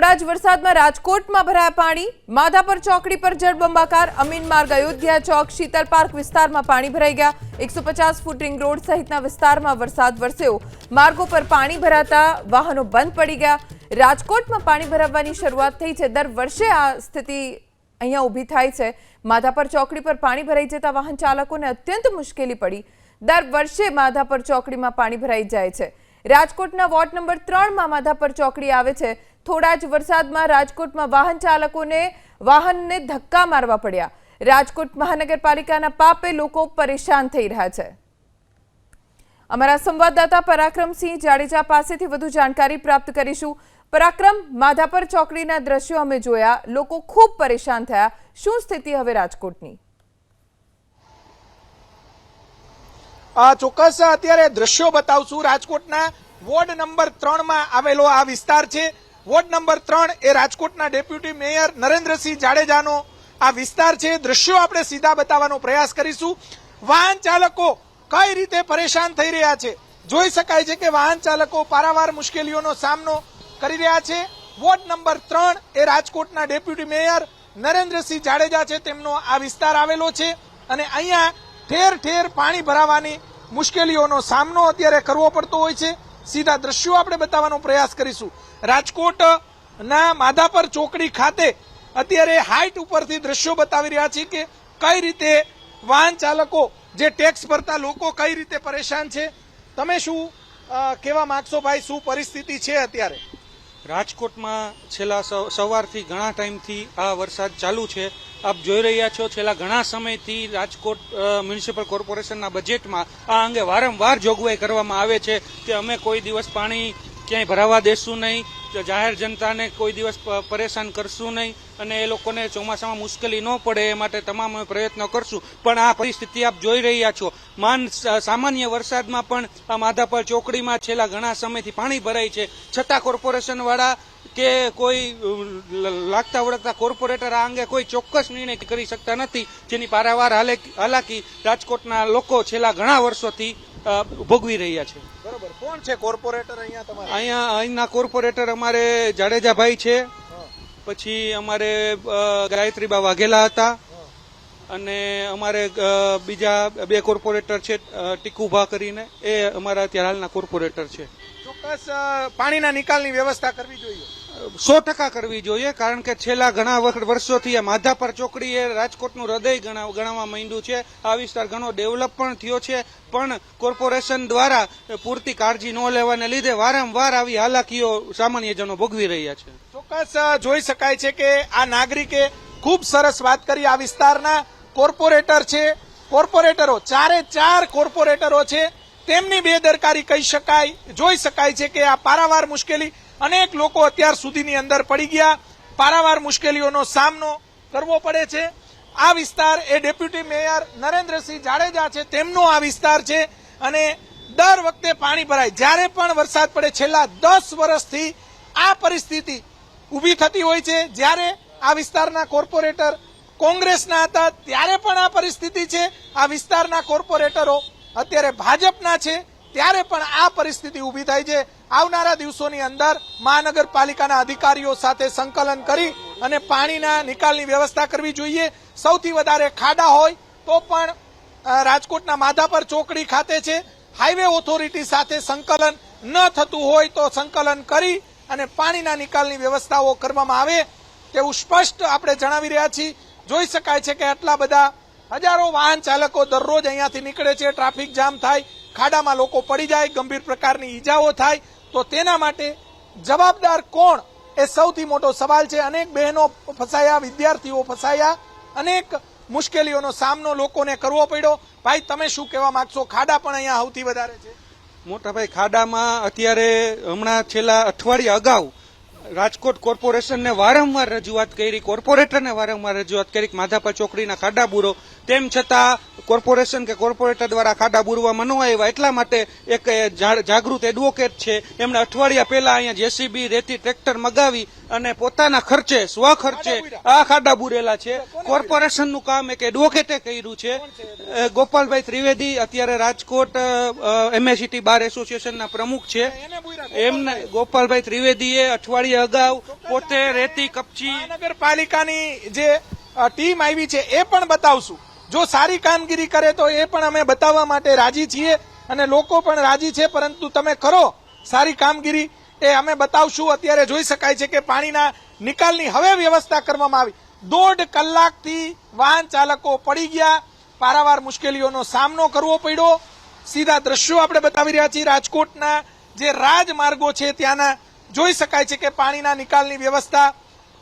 થોડા જ વરસાદમાં રાજકોટમાં ભરાયા પાણી. માધાપર ચોકડી પર જળબંબાકાર અમીન માર્ગ, અયોધ્યા ચોક, શીતલ પાર્ક વિસ્તારમાં પાણી ભરાઈ ગયા. એકસો ફૂટ રિંગ રોડ સહિતના વિસ્તારમાં વરસાદ વરસ્યો. માર્ગો પર પાણી ભરાતા વાહનો બંધ પડી ગયા. રાજકોટમાં પાણી ભરાવાની શરૂઆત થઈ છે. દર વર્ષે આ સ્થિતિ અહીંયા ઊભી થાય છે. માધાપર ચોકડી પર પાણી ભરાઈ જતા વાહન ચાલકોને અત્યંત મુશ્કેલી પડી. દર વર્ષે માધાપર ચોકડીમાં પાણી ભરાઈ જાય છે. રાજકોટના વોર્ડ નંબર ત્રણમાં માધાપર ચોકડી આવે છે. થોડા જ વરસાદમાં રાજકોટમાં વાહન ચાલકોને વાહનને ધક્કા મારવા પડ્યા. રાજકોટ મહાનગરપાલિકાના પાપે લોકો પરેશાન થઈ રહ્યા છે. અમારા સંવાદદાતા પરાક્રમસિંહ જાડેજા પાસેથી વધુ જાણકારી પ્રાપ્ત કરીશું. પરાક્રમ, માધાપર ચોકડીના દ્રશ્યો અમે જોયા. લોકો ખૂબ પરેશાન થયા. શું સ્થિતિ હવે રાજકોટની? આ ચોક્કસ અત્યારે દ્રશ્યો બતાવશું. રાજકોટના વોર્ડ નંબર ત્રણમાં આવેલો આ વિસ્તાર છે. વોર્ડ નંબર ત્રણ એ રાજકોટના ડેપ્યુટી મેયર નરેન્દ્રસિંહ જાડેજાનો આ વિસ્તાર છે. દ્રશ્યો આપણે સીધા બતાવવાનો પ્રયાસ કરીશું. વાહન ચાલકો કઈ રીતે પરેશાન થઈ રહ્યા છે? જોઈ શકાય છે કે વાહન ચાલકો પારાવાર મુશ્કેલીઓનો સામનો કરી રહ્યા છે. વોર્ડ નંબર ત્રણ એ રાજકોટના ડેપ્યુટી મેયર નરેન્દ્રસિંહ જાડેજા છે. તેમનો આ વિસ્તાર આવેલો છે અને અહીંયા ઠેર ઠેર પાણી ભરાવાની મુશ્કેલીઓનો સામનો અત્યારે કરવો પડતો હોય છે. સીધા દ્રશ્યો આપણે બતાવવાનો પ્રયાસ કરીશું. રાજકોટ ના માધાપર ચોકડી ખાતે અત્યારે હાઈટ ઉપરથી દ્રશ્યો બતાવી રહ્યા છીએ કે કઈ રીતે વાહન ચાલકો, જે ટેક્સ ભરતા લોકો કઈ રીતે પરેશાન છે. તમે શું કેવા માંગશો ભાઈ? શું પરિસ્થિતિ છે અત્યારે? રાજકોટમાં છેલ્લા સવારથી ઘણા ટાઈમથી આ વરસાદ ચાલુ છે. આપ જોઈ રહ્યા છો છેલ્લા ઘણા સમયથી રાજકોટ મ્યુનિસિપલ કોર્પોરેશનના બજેટમાં આ અંગે વારંવાર જોગવાઈ કરવામાં આવે છે કે અમે કોઈ દિવસ પાણી ક્યાંય ભરાવા દેશું નહીં. જાહેર જનતાને કોઈ દિવસ પરેશાન કરશું નહીં અને એ લોકોને ચોમાસામાં મુશ્કેલી ન પડે એ માટે તમામ પ્રયત્નો કરશું. પણ આ પરિસ્થિતિ આપ જોઈ રહ્યા છો. માન સામાન્ય વરસાદમાં પણ આ માધાપર ચોકડીમાં છેલ્લા ઘણા સમયથી પાણી ભરાય છે. છતાં કોર્પોરેશન વાળા કે કોઈ લાગતા વળગતા કોર્પોરેટર આ અંગે કોઈ ચોક્કસ નિર્ણય કરી શકતા નથી. જેની પારાવાર હાલે- હાલાકી રાજકોટના લોકો છેલ્લા ઘણા વર્ષોથી ભોગવી રહ્યા છે. બરોબર. કોણ છે કોર્પોરેટર અહીંયા તમારે? અહીંયા અહીંના કોર્પોરેટર અમારે જાડેજાભાઈ છે. પછી અમારે ગાયત્રીબા વાઘેલા હતા. અને અમારે બીજા બે કોર્પોરેટર છે ટીકુભા કરીને. એ અમારા અત્યારે હાલના કોર્પોરેટર છે. ચોક્કસ પાણીના નિકાલની વ્યવસ્થા કરવી જોઈએ. સો ટકા કરવી જોઈએ, કારણ કે છેલ્લા ઘણા વર્ષોથી આ માધાપર ચોકડી એ રાજકોટનું હૃદય ગણાવવા માંડ્યું છે. આ વિસ્તાર ઘણો ડેવલપ પણ થયો છે, પણ કોર્પોરેશન દ્વારા પૂરતી કાળજી ન લેવાને લીધે વારંવાર આવી હાલાકીઓ સામાન્યજનો ભોગવી રહ્યા છે. ચોક્કસ જોઈ શકાય છે કે આ નાગરિકે ખૂબ સરસ વાત કરી. આ વિસ્તારના કોર્પોરેટર છે. કોર્પોરેટરો, ચારે ચાર કોર્પોરેટરો છે. તેમની બેદરકારી કહી શકાય. જોઈ શકાય છે કે આ પારાવાર મુશ્કેલી અનેક લોકો અત્યાર સુધીની અંદર પડી ગયા. પારાવાર મુશ્કેલીઓનો સામનો કરવો પડે છે. આ વિસ્તાર એ ડેપ્યુટી મેયર નરેન્દ્રસિંહ જાડેજા છે. તેમનો આ વિસ્તાર છે અને દર વખતે પાણી ભરાય. જ્યારે પણ વરસાદ પડે, છેલ્લા દસ વર્ષથી આ પરિસ્થિતિ ઊભી થતી હોય છે. જ્યારે આ વિસ્તારના કોર્પોરેટર કોંગ્રેસના હતા, ત્યારે પણ આ પરિસ્થિતિ છે. આ વિસ્તારના કોર્પોરેટરો અત્યારે ભાજપના છે. ત્યારે પણ આ પરિસ્થિતિ ઊભી થાય છે. આવનારા દિવસોની અંદર મહાનગરપાલિકાના અધિકારીઓ સાથે સંકલન કરી અને પાણીના નિકાલની વ્યવસ્થા કરવી જોઈએ. સૌથી વધારે ખાડા હોય તો પણ રાજકોટના માધાપર ચોકડી ખાતે છે. હાઈવે ઓથોરિટી સાથે સંકલન ન થતું હોય તો સંકલન કરી અને પાણીના નિકાલની વ્યવસ્થાઓ કરવામાં આવે તેવું સ્પષ્ટ આપણે જણાવી રહ્યા છીએ. જોઈ શકાય છે કે આટલા બધા હજારો વાહન ચાલકો દરરોજ અહીંયાથી નીકળે છે. ટ્રાફિક જામ થાય, ખાડામાં લોકો પડી જાય, ગંભીર પ્રકારની ઈજાઓ થાય. તો તેના માટે જવાબદાર કોણ એ સૌથી મોટો સવાલ છે. અનેક બહેનો ફસાયા, વિદ્યાર્થીઓ ફસાયા, અનેક મુશ્કેલીઓનો સામનો લોકોને કરવો પડ્યો. ભાઈ, તમે શું કહેવા માંગશો? ખાડા પણ અહીંયા સૌથી વધારે છે. મોટાભાઈ ખાડામાં અત્યારે હમણાં છેલ્લા અઠવાડિયા અગાઉ રાજકોટ કોર્પોરેશનને વારંવાર રજૂઆત કરી, કોર્પોરેટરને વારંવાર રજૂઆત કરી માધાપા ચોકડીના ખાડા બુરો. તેમ છતાં કોર્પોરેશન કે કોર્પોરેટર દ્વારા ખાડા બુરવામાં ન આવ્યા એટલા માટે એક જાગૃત એડવોકેટ છે. એમણે અઠવાડિયા પહેલા અહીંયા જેસીબી રેતી ટ્રેક્ટર મગાવી અને પોતાના ખર્ચે સ્વ ખર્ચે આ ખાડા બુરેલા છે. કોર્પોરેશનનું કામ એક એડવોકેટે કર્યું છે. ગોપાલભાઈ ત્રિવેદી અત્યારે રાજકોટ એમએસીટી બાર એસોસિએશનના પ્રમુખ છે. એમને ગોપાલભાઈ ત્રિવેદીએ અઠવાડિયા અગાઉ પોતે રેતી કપચી નગરપાલિકાની જે ટીમ આવી છે એ પણ બતાવશું. જો સારી કામગીરી કરે તો એ પણ અમે બતાવવા માટે રાજી છીએ અને લોકો પણ રાજી છે, પરંતુ તમે કરો સારી કામગીરી. એ અમે બતાવશું. અત્યારે જોઈ શકાય છે કે પાણીના નિકાલની હવે વ્યવસ્થા કરવામાં આવી. દોઢ કલાકથી વાહન ચાલકો પડી ગયા. પારાવાર મુશ્કેલીઓનો સામનો કરવો પડ્યો. સીધા દ્રશ્યો આપણે બતાવી રહ્યા છીએ. રાજકોટના જે રાજમાર્ગો છે, ત્યાંના જોઈ શકાય છે કે પાણીના નિકાલની વ્યવસ્થા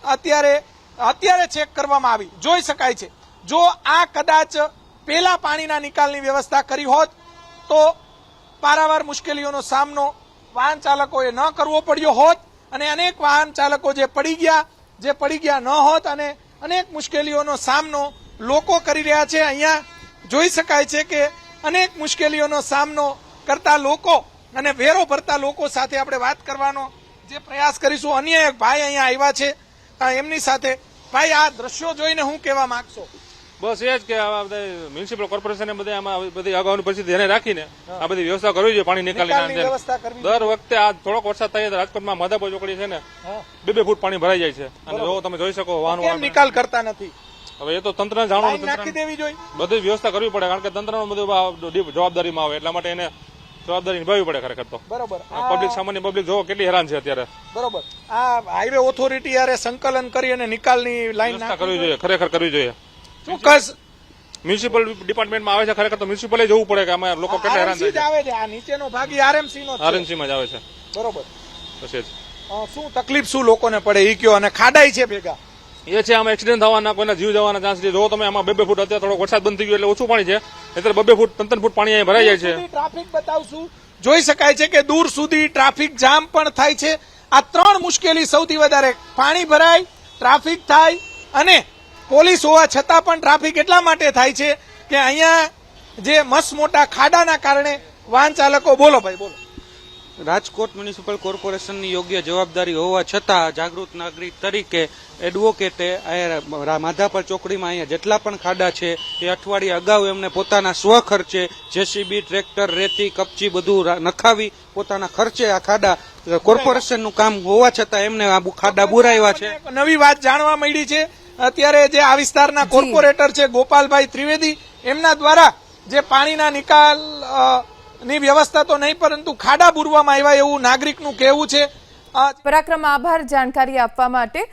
અત્યારે અત્યારે ચેક કરવામાં આવી. જોઈ શકાય છે. જો આ કદાચ પેલા પાણીના નિકાલની વ્યવસ્થા કરી હોત, તો પારાવાર મુશ્કેલીઓનો સામનો વાહન ચાલકોએ ન કરવો પડ્યો હોત અને અનેક વાહન ચાલકો જે પડી ગયા, જે પડી ગયા ન હોત અને અનેક મુશ્કેલીઓનો સામનો લોકો કરી રહ્યા છે. અહીંયા જોઈ શકાય છે કે અનેક મુશ્કેલીઓનો સામનો કરતા લોકો અને વેરો ભરતા લોકો સાથે આપણે વાત કરવાનો જે પ્રયાસ કરીશું. અન્ય એક ભાઈ અહીંયા આવ્યા છે. એમની સાથે ભાઈ આ દ્રશ્યો જોઈને હું કહેવા માંગશો? બસ એ જ કે આ બધા મ્યુનિસિપલ કોર્પોરેશન બધા આમાં બધી અગાઉની પરિસ્થિતિ ધ્યાને રાખીને આ બધી વ્યવસ્થા કરવી જોઈએ પાણી નિકાલની દર વખતે આ થોડોક વરસાદ થાય રાજકોટમાં માધાપર ચોકડી છે ને બે બે ફૂટ પાણી ભરાઈ જાય છે. અને જો તમે જોઈ શકો વાહન નિકાલ કરતા નથી? હવે એ તો તંત્ર જોઈએ. બધી વ્યવસ્થા કરવી પડે કારણ કે તંત્રનો બધું જવાબદારીમાં આવે એટલા માટે એને જવાબદારી નિભાવવી પડે ખરેખર તો. બરોબર. પબ્લિક સામાન્ય પબ્લિક જોવો કેટલી હેરાન છે અત્યારે. બરોબર. આ હાઈવે ઓથોરિટી યારે સંકલન કરી અને નિકાલની લાઈન કરવી જોઈએ ખરેખર કરવી જોઈએ. ચોક્કસ. મ્યુનિસિપલ ડિપાર્ટમેન્ટમાં આવે છે ખરેખર તો મ્યુનિસિપલે જવું પડે કે અમે લોકો કેટલા હેરાન થાય આવે છે. આ નીચેનો ભાગ આરએમસી નો આરએમસી માં જ આવે છે. બરોબર. પછી શું તકલીફ શું લોકોને પડે? ઈ કયો અને ખાડાઈ છે ભેગા. એ છે, આમાં એક્સિડન્ટ થવાના, કોઈના જીવ જવાના ચાન્સ છે. જો તમે આમાં બે બે ફૂટ, અત્યારે થોડો વરસાદ બંધ થઈ ગયો એટલે ઓછું પાણી છે. અત્યારે બે બે ફૂટ, ત્રણ ત્રણ ફૂટ પાણી અહીં ભરાઈ જાય છે. ટ્રાફિક બતાવશું. જોઈ શકાય છે કે દૂર સુધી ટ્રાફિક જામ પણ થાય છે. આ ત્રણ મુશ્કેલી સૌથી વધારે. પાણી ભરાય ટ્રાફિક થાય અને પોલીસ હોવા છતાં પણ ટ્રાફિક એટલા માટે થાય છે કે અહીંયા જે મસ્ત મોટા ખાડાના કારણે વાહન ચાલકો, બોલો ભાઈ, બોલો. રાજકોટ મ્યુનિસિપલ કોર્પોરેશનની યોગ્ય જવાબદારી હોવા છતાં જાગૃત નાગરિક તરીકે એડવોકેટે માધાપર ચોકડીમાં અહીંયા જેટલા પણ ખાડા છે એ અઠવાડિયા અગાઉ એમને પોતાના સ્વ ખર્ચે જેસીબી ટ્રેક્ટર રેતી કપચી બધું નખાવી પોતાના ખર્ચે આ ખાડા કોર્પોરેશનનું કામ હોવા છતાં એમને આ ખાડા બુરાવ્યા છે. નવી વાત જાણવા મળી છે. અત્યારે જે આ વિસ્તારના કોર્પોરેટર છે ગોપાલભાઈ ત્રિવેદી એમના દ્વારા જે પાણીના નિકાલ ની વ્યવસ્થા તો નહીં, પરંતુ ખાડા પૂરવામાં આવ્યા એવું નાગરિકનું કહેવું છે. પરાક્રમ આભાર જાણકારી આપવા માટે